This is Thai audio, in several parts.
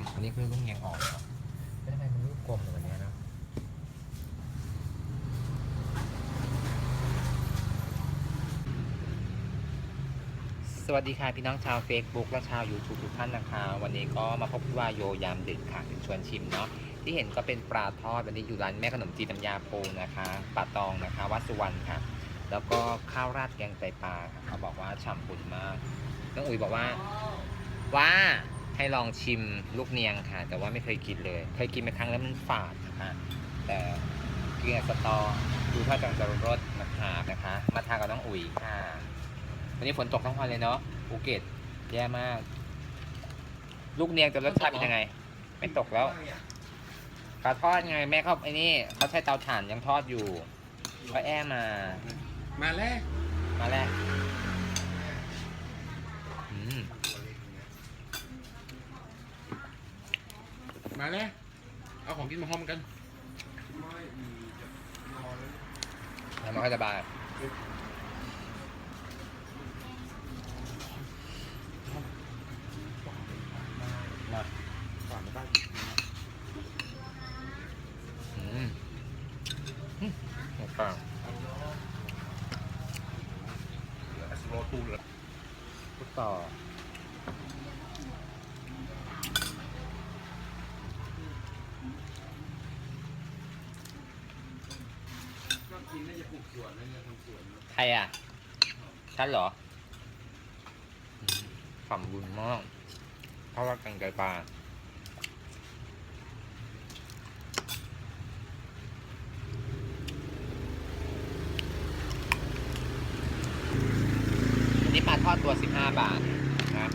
งอันนี้คือลูกเนียงออกเหรอแล้วทำไมมันลูกกลมแบบนี้นะสวัสดีค่ะพี่น้องชาว Facebook และชาว YouTube ทุกท่านนะคะ วันนี้ก็มาพบกับวาโยยามดึกค่ะชวนชิมเนาะที่เห็นก็เป็นปลาทอดวันนี้อยู่ร้านแม่ขนมจีนน้ำยาปูนะคะปลาตองนะคะวัดสุวรรณค่ะ แล้วก็ข้าวราดแกงไตปลาค่ะเขาบอกว่าฉ่ำปุ่นมากน้องอุ๋ยบอกว่า ว่า ให้ลองชิมลูกเนียงค่ะ แต่ว่าไม่เคยกินเลย เคยกินไปครั้งแล้วมันฝาดนะคะแต่กินกับสตอดูท่าทางจะรสนะคะนะคะ มาทานกับน้องอุ๋ยค่ะวันนี้ฝนตกทั้งวันเลยเนาะภูเก็ตแย่มาก ลูกเนียงจะรสชาติเป็นยังไง ไม่ตกแล้วปลาทอดไงแม่เขาไอ้นี่เขาใช้เตาถ่านยังทอดอยู่เขาแอ้มา มาแล้วมาแล้วอืม มาแล้ว เอาของกินมาห้อมกันแล้วมันก็จะบายมาฝานมาบ้านอืมอืมหมดปากสโลตูเลยพูดต่อ ก็กินน่าจะปลูก สวนน่าจะทำสวนใครอะฉันเหรอขำบุญมากเพราะว่ากังไกปลาอันนี้ปลาทอดตัว 15 บาทนะ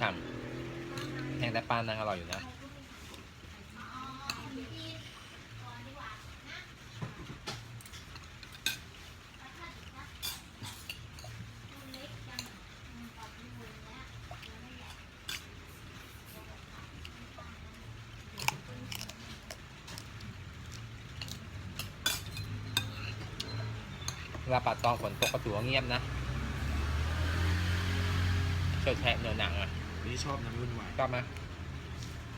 ฉ่ำแห้งแต่ปลานางอร่อยอยู่นะ เว ลาปัดตองฝนตกก็ถือว่าเงียบนะเชิดแฉะเนื้อหนังอะนี่ชอบนะวุ่นวายชอบไหม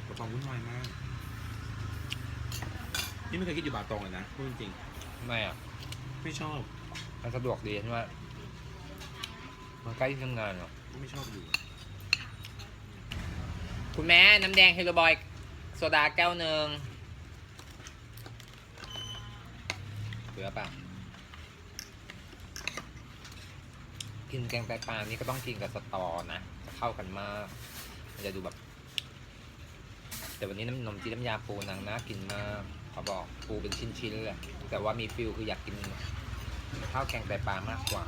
กระป๋องวุ่นวายมาก นี่ไม่เคยคิดอยู่บาตองเลยนะพูดจริงไม่อะ ๆไม่ชอบมันสะดวกดีใช่ไหมมันใกล้ที่ทำงานเหรอ ไม่ชอบอยู่คุณแม่น้ำแดงเฮลโลบอย โซดาแก้วหนึ่งเหลือเปล่า กินแกงไตปลานี่ก็ต้องกินกับสตอนะจะเข้ากันมากมันจะดูแบบ แต่วันนี้น้ำนมจีน้ำยาปูนางน่ากินมากเขาบอกปูเป็นชิ้นๆเลยแต่ว่ามีฟิลคืออยากกินข้าวแกงไตปลามากกว่า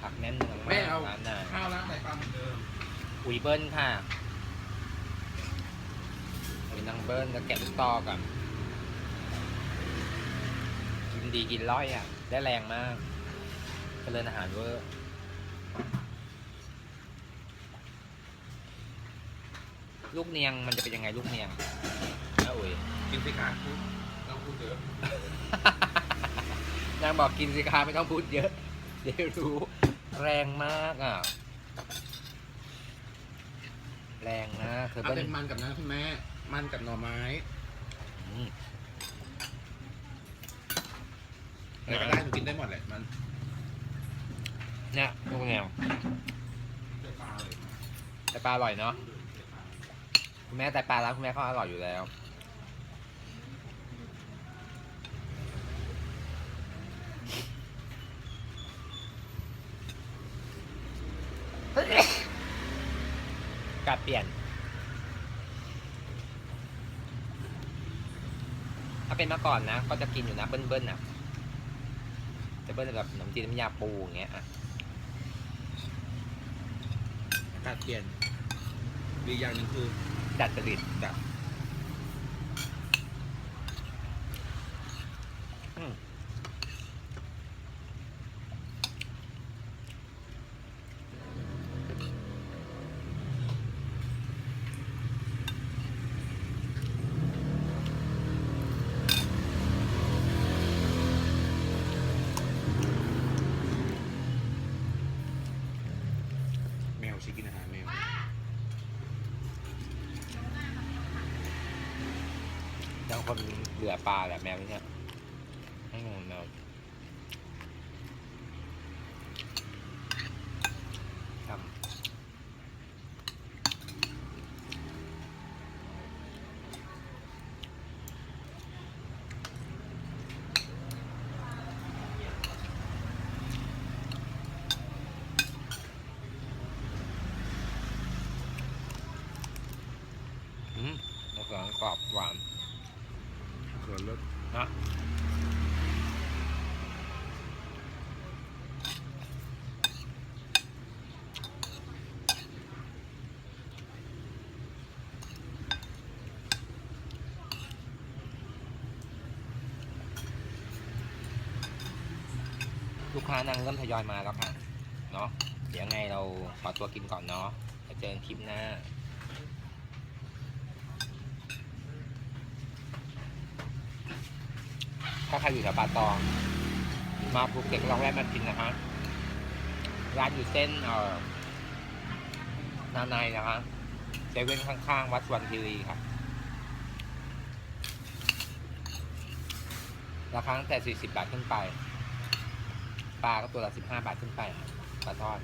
ผักแน่นเนือง แม่ มาก เอา ร้านนาน ข้าวร้านไหนปลาเหมือนเดิม อุย เบิ้ลค่ะอุยนางเบิ้ลแล้วแกะลูกตอกับกินดีกินร้อยอะ ได้แรงมากเจริญอาหารเวอร์ลูกเนียงมันจะเป็นยังไงลูกเนียงนะอุ๋ยกินสิคะพูดต้องพูดเยอะ นางบอกกินสิคะไม่ต้องพูดเยอะ เดี๋ยวรู้ แรงมากอะ แรงนะเธอเอาเบิ้ลเป็นมันกับน้ำคุณแม่ มันกับหน่อไม้อืมอะไรก็ได้หนูกินได้หมดแหละมันเนี่ยลูกเนียงเจอปลาเลยแต่ปลาอร่อยเนาะคุณแม่แต่ปลาร้านคุณแม่เขาอร่อยอยู่แล้ว กลับเปลี่ยนถ้าเป็นเมื่อก่อนนะ ก็จะกินอยู่นะเบิ้ลๆน่ะจะเบิ้ลแบบขนมจีนน้ำยาปูอย่างเงี้ยอะอากาศเปลี่ยนอีกอย่างหนึ่งคือดัดจริตดับอื วชิกินอาหารแมวบางคนเหลือปลาแบบแมวนี่เนี่ยให้งงแมวทำอืม มะเขือกรอบหวานส่วนรสนะลูกค้านางเริ่มทยอยมาแล้วค่ะ เนาะ เดี๋ยวไงเราขอตัวกินก่อนเนาะจะเจอกันคลิปหน้า ถ้าใครอยู่แถวป่าตอง มาภูเก็ตก็ลองแวะมากินนะคะร้านอยู่เส้นเอ่อนาในนะคะเซเว่นข้างๆ วัดสวนคีรีค่ะราคาตั้งแต่ 40 บาทขึ้นไป ปลาก็ตัวละ 15 บาทขึ้นไปปลาทอด